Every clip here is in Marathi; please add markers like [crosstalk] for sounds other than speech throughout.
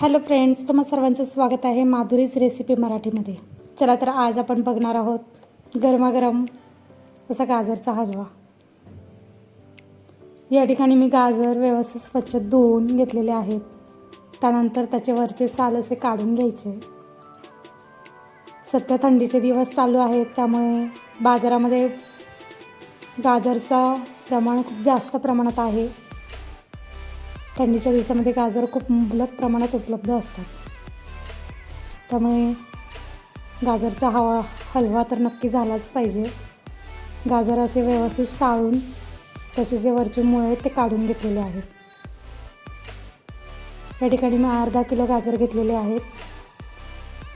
हॅलो फ्रेंड्स तुम्हा सर्वांचं स्वागत आहे माधुरीज रेसिपी मराठीमध्ये. चला तर आज आपण बघणार आहोत गरमागरम असा गाजरचा हलवा. या ठिकाणी मी गाजर व्यवस्थित स्वच्छ धुवून घेतलेले आहेत. त्यानंतर त्याचे वरचे साल असे काढून घ्यायचे. सध्या थंडीचे दिवस चालू आहेत त्यामुळे बाजारामध्ये गाजरचा प्रमाण खूप जास्त प्रमाणात आहे. थंडीच्या दिवसामध्ये गाजर खूप मुबलक प्रमाणात उपलब्ध असतात. त्यामुळे गाजरचा हवा हलवा तर नक्की झालाच पाहिजे. गाजर असे व्यवस्थित साळून त्याचे जे वरचे मुळे आहेत ते काढून घेतलेले आहेत. या ठिकाणी मी अर्धा किलो गाजर घेतलेले आहेत.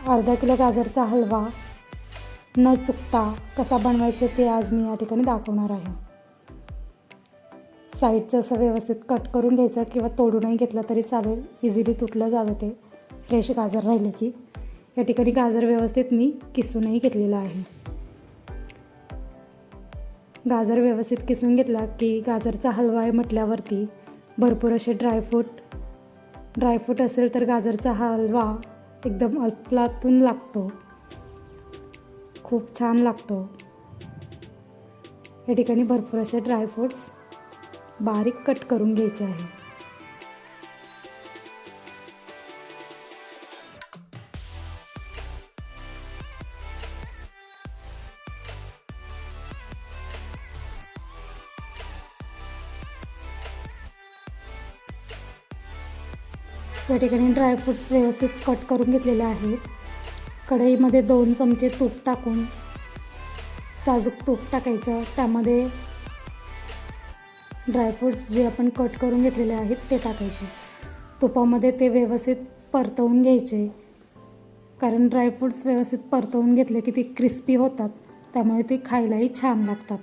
अर्धा किलो गाजरचा हलवा न चुकता कसा बनवायचा ते आज मी या ठिकाणी दाखवणार आहे. साईडचं असं व्यवस्थित कट करून घ्यायचं किंवा तोडूनही घेतलं तरी चालेल. इझिली तुटलं जातं ते. फ्रेश गाजर राहिले की. या ठिकाणी गाजर व्यवस्थित मी किसूनही घेतलेलं आहे. गाजर व्यवस्थित किसून घेतला की गाजरचा हलवा आहे म्हटल्यावरती भरपूर असे ड्रायफ्रूट ड्रायफ्रूट असेल तर गाजरचा हलवा एकदम अल्पलातून लागतो. खूप छान लागतो. या ठिकाणी भरपूर असे ड्रायफ्रूट्स बारीक कट करून घ्यायचे आहे. या ठिकाणी ड्रायफ्रूट्स व्यवस्थित कट करून घेतलेले आहेत. कढईमध्ये दोन चमचे तूप टाकून साजूक तूप टाकायचं. त्यामध्ये ड्रायफ्रूट्स जे आपण कट करून घेतलेले आहेत ते टाकायचे. तुपामध्ये ते व्यवस्थित परतवून घ्यायचे. कारण ड्रायफ्रूट्स व्यवस्थित परतवून घेतले की ते क्रिस्पी होतात. त्यामुळे ते खायलाही छान लागतात.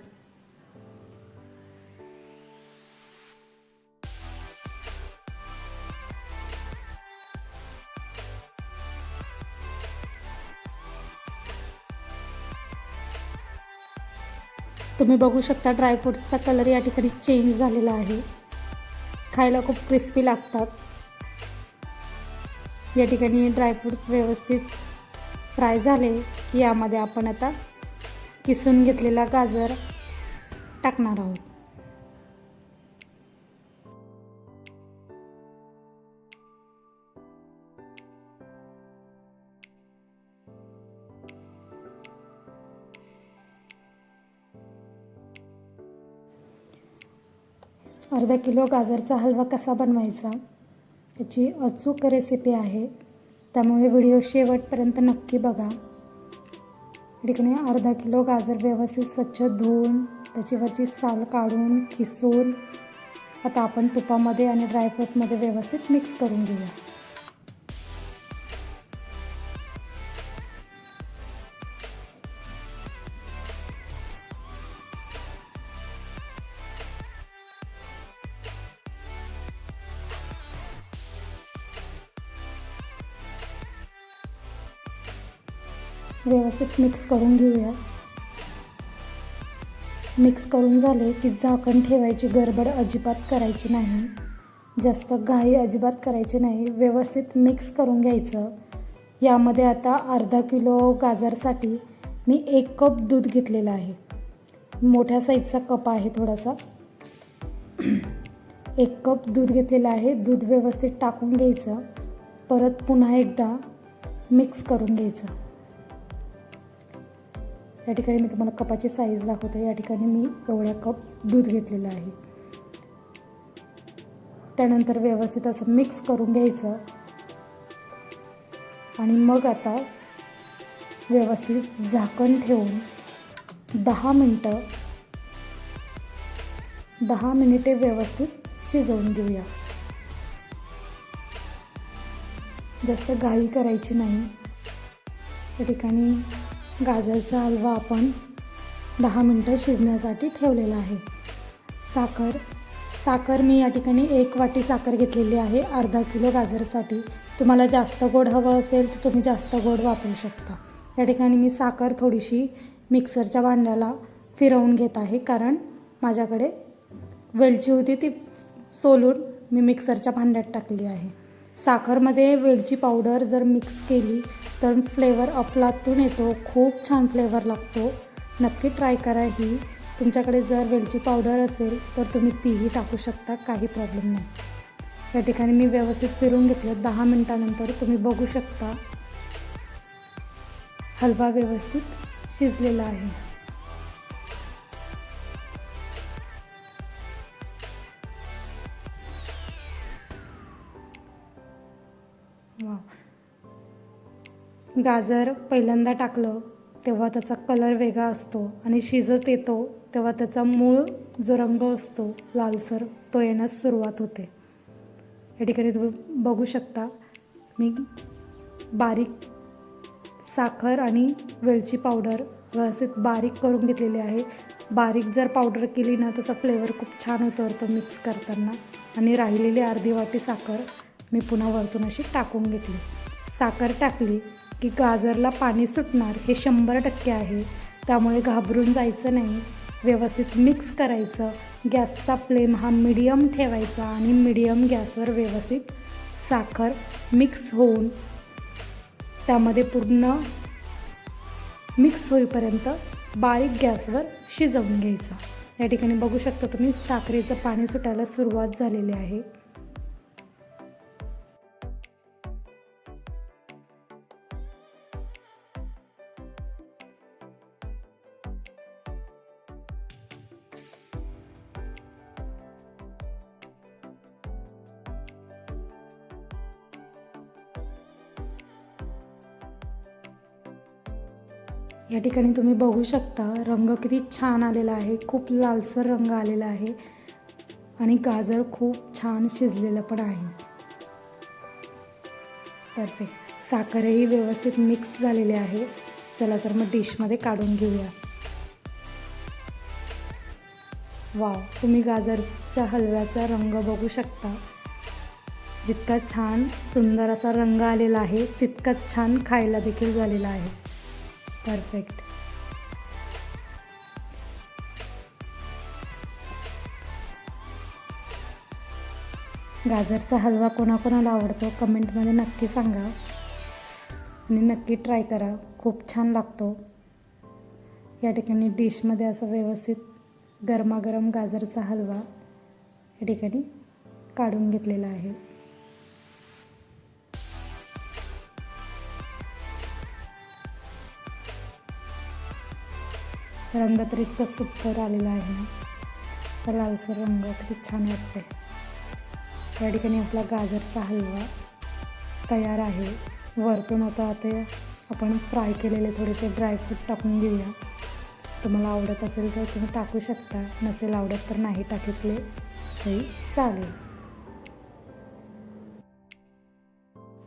तुम्ही बघू शकता ड्रायफ्रूट्सचा कलर या ठिकाणी चेंज झालेला आहे. खायला खूप क्रिस्पी लागतात. या ठिकाणी ड्रायफ्रूट्स व्यवस्थित फ्राय झाले की यामध्ये आपण आता किसून घेतलेला गाजर टाकणार आहोत. अर्धा किलो गाजरचा हलवा कसा बनवायचा? याची अचूक रेसिपी आहे. त्यामुळे व्हिडिओ शेवटपर्यंत नक्की बघा. ठिकाणी अर्धा किलो गाजर व्यवस्थित स्वच्छ धुवून त्याची साल काढून किसून आता आपण तुपामध्ये आणि ड्रायफ्रूटमध्ये व्यवस्थित मिक्स करून घेऊया. व्यवस्थित मिक्स करून घेऊया. मिक्स करून झाले की झाकण ठेवायची गडबड अजिबात करायची नाही. जास्त घाई अजिबात करायची नाही. व्यवस्थित मिक्स करून घ्यायचं. यामध्ये आता अर्धा किलो गाजरसाठी मी एक कप दूध घेतलेलं आहे. मोठ्या साईजचा कप आहे थोडासा. [clears throat] एक कप दूध घेतलेलं आहे. दूध व्यवस्थित टाकून घ्यायचं. परत पुन्हा एकदा मिक्स करून घ्यायचं. या ठिकाणी मी तुम्हाला कपाची साईज दाखवते. या ठिकाणी मी एवढ्या कप दूध घेतलेलं आहे. त्यानंतर व्यवस्थित असं मिक्स करून घ्यायचं. आणि मग आता व्यवस्थित झाकण ठेवून दहा मिनटं दहा मिनिटे व्यवस्थित शिजवून घेऊया. जास्त घाई करायची नाही. या ठिकाणी गाजरचा हलवा आपण दहा मिनटं शिजण्यासाठी ठेवलेला आहे. साखर साखर मी या ठिकाणी एक वाटी साखर घेतलेली आहे अर्धा किलो गाजरसाठी. तुम्हाला जास्त गोड हवं असेल तर तुम्ही जास्त गोड वापरू शकता. या ठिकाणी मी साखर थोडीशी मिक्सरच्या भांड्याला फिरवून घेत आहे कारण माझ्याकडे वेलची होती ती सोलून मी मिक्सरच्या भांड्यात टाकली आहे. साखरमध्ये वेलची पावडर जर मिक्स केली तर फ्लेवर अफलातून येतो. खूप छान फ्लेवर लागतो. नक्की ट्राय करा ही. तुमच्याकडे जर वेलची पावडर असेल तर तुम्ही तीही टाकू शकता. काही प्रॉब्लेम नाही. या ठिकाणी मी व्यवस्थित फिरून घेतलं. दहा मिनटानंतर तुम्ही बघू शकता. हलवा व्यवस्थित शिजलेला आहे. वा गाजर पहिल्यांदा टाकलं तेव्हा त्याचा कलर वेगळा असतो आणि शिजत येतो तेव्हा त्याचा मूळ जो रंग असतो लालसर तो येण्यास सुरुवात होते. या ठिकाणी तुम्ही बघू शकता मी बारीक साखर आणि वेलची पावडर व्यवस्थित बारीक करून घेतलेली आहे. बारीक जर पावडर केली ना त्याचा फ्लेवर खूप छान होतो तो मिक्स करताना. आणि राहिलेली अर्धी वाटी साखर. मी पुन्हा वरतून अशी टाकून घेतली. साखर टाकली की गाजरला पाणी सुटणार हे शंभर टक्के आहे. त्यामुळे घाबरून जायचं नाही. व्यवस्थित मिक्स करायचं. गॅसचा फ्लेम हा मिडियम ठेवायचा आणि मिडियम गॅसवर व्यवस्थित साखर मिक्स होऊन त्यामध्ये पूर्ण मिक्स होईपर्यंत बारीक गॅसवर शिजवून घ्यायचा. या ठिकाणी बघू शकता तुम्ही साखरेचं पाणी सुटायला सुरुवात झालेली आहे. या ठिकाणी तुम्ही बघू शकता रंग किती छान आलेला आहे. खूप लालसर रंग आलेला आहे आणि गाजर खूप छान शिजलेलं पण आहे. परफेक्ट साखरही व्यवस्थित मिक्स झालेली आहे. चला तर मग डिशमध्ये काढून घेऊया. वाव तुम्ही गाजरच्या हलव्याचा रंग बघू शकता. जितका छान सुंदर असा रंग आलेला आहे तितकाच छान खायला देखील झालेला आहे. परफेक्ट गाजरचा हलवा कोणाकोणाला आवडतो कमेंटमध्ये नक्की सांगा. आणि नक्की ट्राय करा. खूप छान लागतो. या ठिकाणी डिशमध्ये असं व्यवस्थित गरमागरम गाजरचा हलवा या ठिकाणी काढून घेतलेला आहे. रंग तर इतकं सुंदर आलेला आहे. ना लालसर रंग किती छान वाटते या ठिकाणी आपला गाजरचा हलवा तयार आहे. वरतून आता ते आपण फ्राय केलेले थोडेसे ड्रायफ्रूट टाकून घेऊया. तुम्हाला आवडत असेल तर तुम्ही टाकू शकता. नसेल आवडत तर नाही टाकितले तरी चालेल.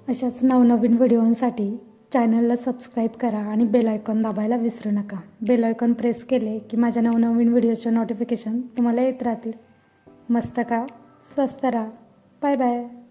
अशाच नवनवीन व्हिडिओंसाठी चॅनलला सबस्क्राईब करा आणि बेल आयकॉन दाबायला विसरू नका. बेल आयकॉन प्रेस केले की माझ्या नवनवीन व्हिडिओचे नोटिफिकेशन तुम्हाला येत राहतील. मस्त का? स्वस्त राहा. Bye bye.